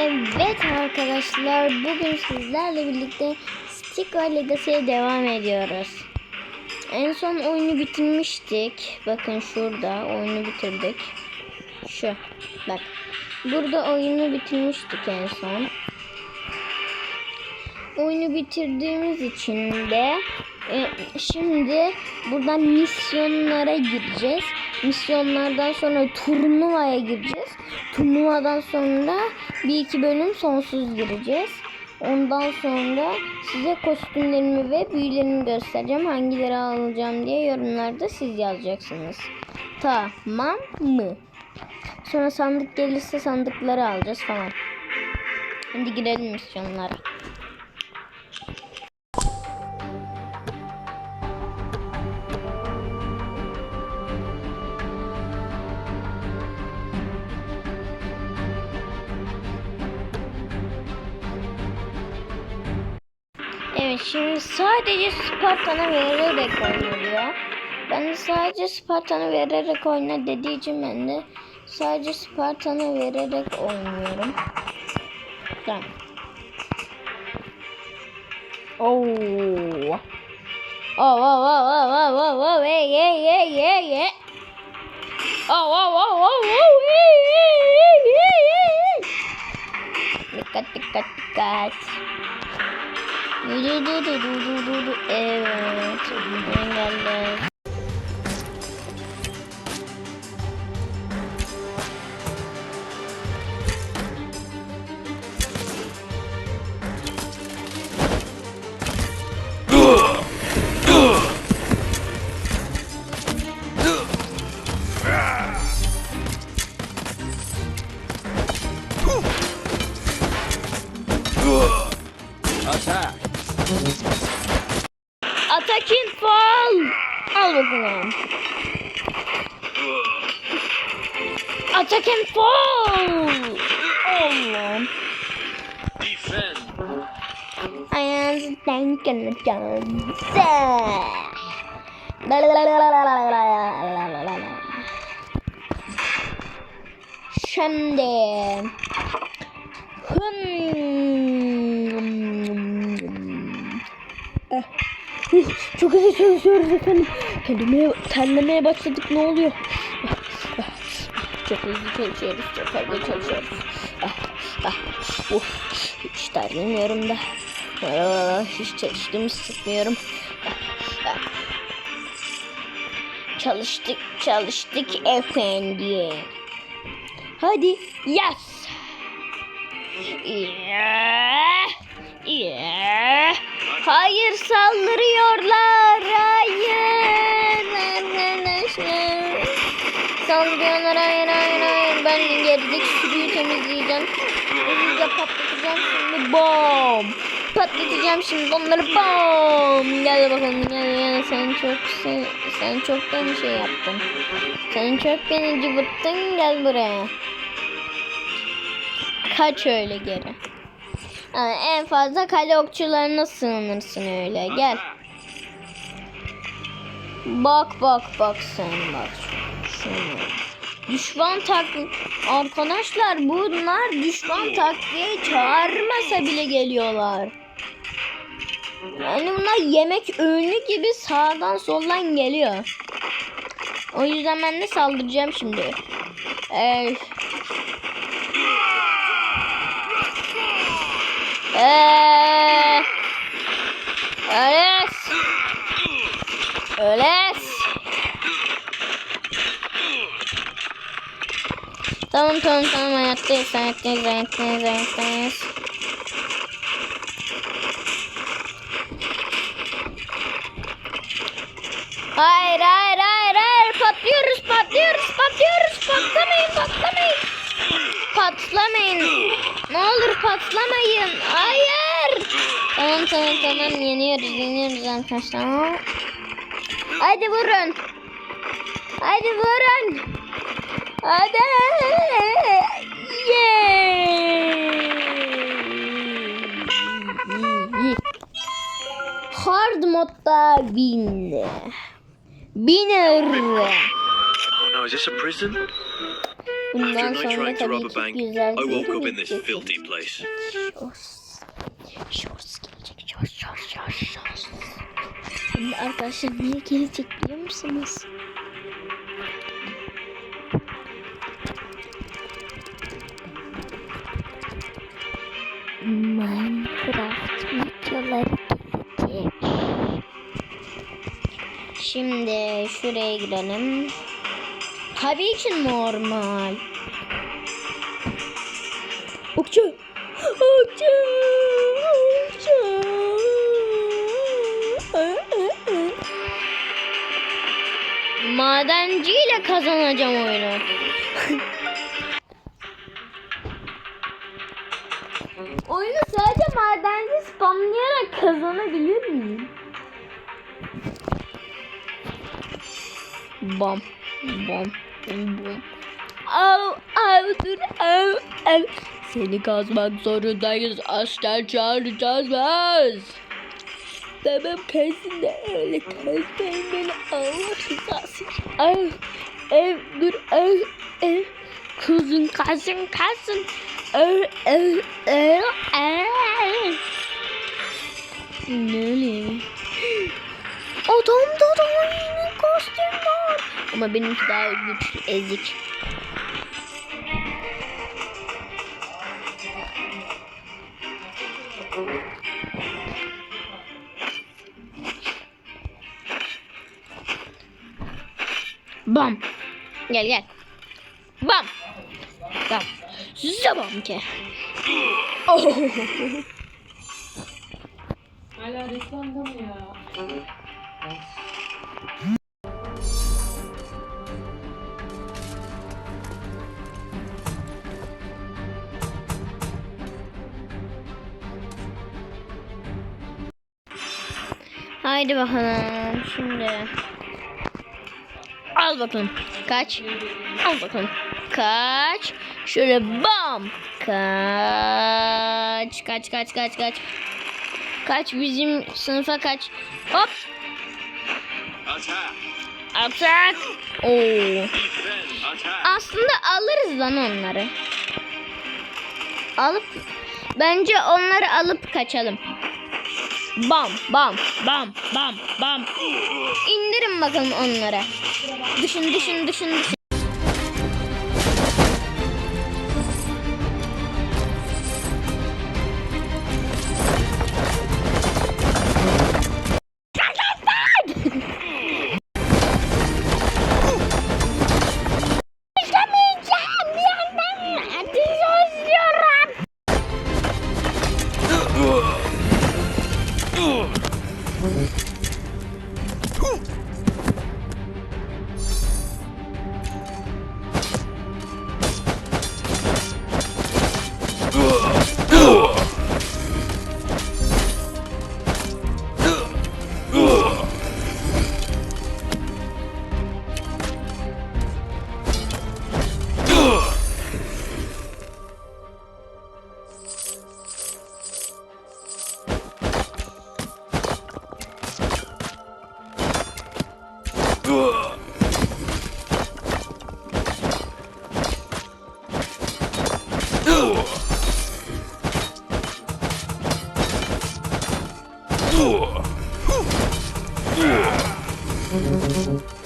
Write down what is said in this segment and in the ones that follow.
Evet arkadaşlar bugün sizlerle birlikte Sticker Legacy'ye devam ediyoruz. En son oyunu bitirmiştik. Bakın şurada oyunu bitirdik. Şu bak. Burada oyunu bitirmiştik en son. Oyunu bitirdiğimiz için de e, şimdi buradan misyonlara gireceğiz. Misyonlardan sonra turnuvaya gireceğiz. Turnuvadan sonra bir iki bölüm sonsuz gireceğiz. Ondan sonra size kostümlerimi ve büyülerimi göstereceğim. Hangileri alacağım diye yorumlarda siz yazacaksınız. Tamam mı? Sonra sandık gelirse sandıkları alacağız falan. Hadi girelim misyonlara. Şimdi sadece Spartan'a vererek oynanıyor. Ben de sadece Spartan'a vererek oyna dediği için ben de sadece Spartan'a vererek oynuyorum. Tamam. Oo. Oh, oh, oh, oh, oh, oh, oh, hey, hey, hey, hey, hey. Oh, oh, oh, oh, oh, hey, hey, hey, hey, hey. Dikkat, dikkat, dikkat. Du, du, du, du, du, du, du. Evet. Ben geldim. I can't fall. fal. Al I can't fall. Oh, Allah'ım. Defend. I am thinking of Johnson. Şimdi. Hmm. Çok hızlı çalışıyoruz efendim. Kendime terlemeye başladık ne oluyor? Çok hızlı çalışıyoruz, çok hızlı çalışıyoruz. Ah, ah, hiç terlemiyorum da. Ah, hiç çalıştığımı hissetmiyorum. Ah, ah. Çalıştık, çalıştık efendim. Hadi yaz. Yeah. Yeah. Hayır saldırıyorlar. Hayır. Saldırıyorlar. Hayır hayır hayır. Ben gerideki sürüyü temizleyeceğim. Hızlıca patlatacağım şimdi. Bom. Patlatacağım şimdi onları. Bom. Gel bakalım gel gel. Sen çok sen, sen çok beni şey yaptın. Sen çok beni cıvıttın. Gel buraya. Kaç öyle geri. Yani en fazla kale okçularına sığınırsın öyle. Gel. Bak bak bak sen bak. Şunu. Düşman tak arkadaşlar bunlar düşman takviye çağırmasa bile geliyorlar. Yani bunlar yemek öğünü gibi sağdan soldan geliyor. O yüzden ben de saldıracağım şimdi. Ee, Eee. Tamam tamam tamam hayattayız hayattayız hayattayız hayattayız. Hayır hayır hayır hayır patlıyoruz patlıyoruz patlıyoruz patlamayın patlamayın. Patlamayın. Ne olur patlamayın. Hayır. Tamam tamam tamam yeniyoruz yeniyoruz arkadaşlar. Hadi vurun. Hadi vurun. Hadi. Yeah. Hard modda win. Winner. Oh no, is this a prison? Bundan sonra tabii ki güzel I woke up in this filthy place. Shorts gelecek. Shorts, shorts, shorts, shorts. Şimdi arkadaşlar niye gelecek biliyor musunuz? Minecraft videoları gelecek. Şimdi şuraya girelim. Tabii ki normal. Okçu. Okçu. Okçu. Madenciyle kazanacağım oyunu. oyunu sadece madenci spamlayarak kazanabilir miyim? Bam. Bam. Bam. Av, av, dur, av, av. Seni kazmak zorundayız. Aslan çağıracağız biz. Tamam kazın da öyle kazmayın beni. Allah rızası. Av, ev, dur, av, ev. Kızın kazın kazın. Av, av, av, av. Ne oluyor? Adamda da aynı kostüm var. Ama benimki daha güçlü, ezik. Bam. Gel gel. Bam. Zabam ki. Oh. Hala reklamda mı ya? Haydi bakalım şimdi. Al bakalım. Kaç. Al bakalım. Kaç. Şöyle bam. Kaç. Kaç kaç kaç kaç. Kaç bizim sınıfa kaç. Hop. Atak. Oo. Aslında alırız lan onları. Alıp bence onları alıp kaçalım. Bam bam bam bam bam. İndirin bakalım onları. Düşün düşün düşün düşün. Hey!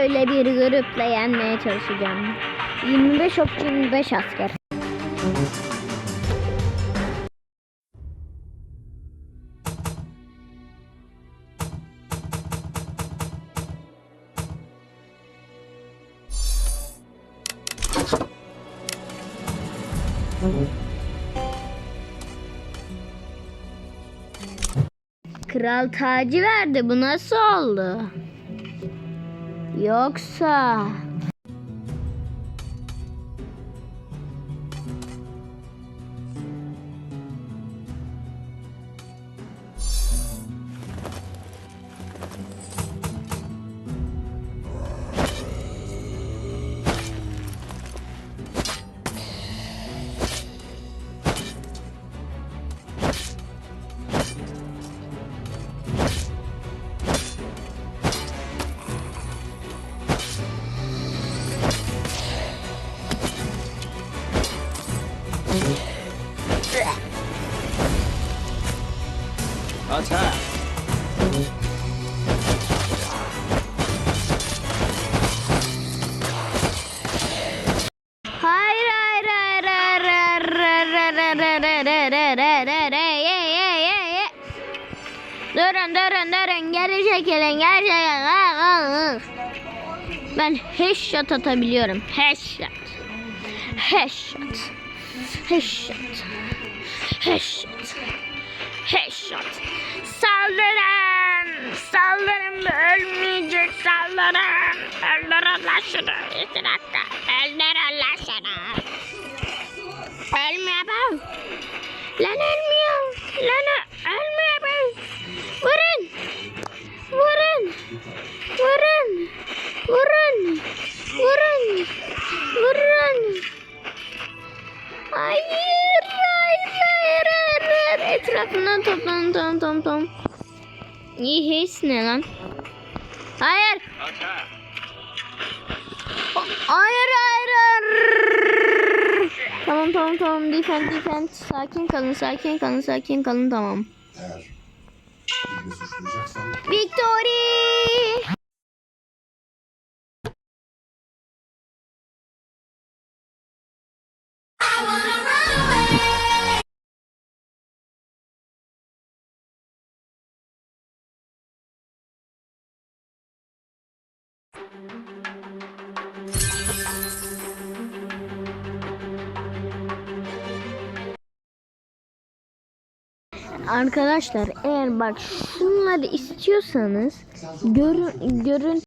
böyle bir grupla yenmeye çalışacağım. 25 okçu 25 asker. Kral tacı verdi. Bu nasıl oldu? Yoksa... Attack! Hayır hayır hayır hayır hayır hayır hayır hayır hayır hayır hayır hayır. Durun durun durun geri çekilin geri çekilin. Ah, ah, ah. Ben headshot atabiliyorum. Headshot. Headshot. Headshot. Headshot. Headshot. Saldırın. Saldırın ölmeyecek saldırın. Öldürün lan şunu. İki dakika. Öldürün lan şunu. Ölmüyor bu. Lan ölmüyor. Lan ölmüyor His ne lan? Hayır, hayır, hayır, hayır. Tamam, tamam, tamam. Defend, defend. Sakin kalın, sakin kalın, sakin kalın, tamam. Eğer suçlayacaksan Victory! Arkadaşlar eğer bak şunları istiyorsanız görün görün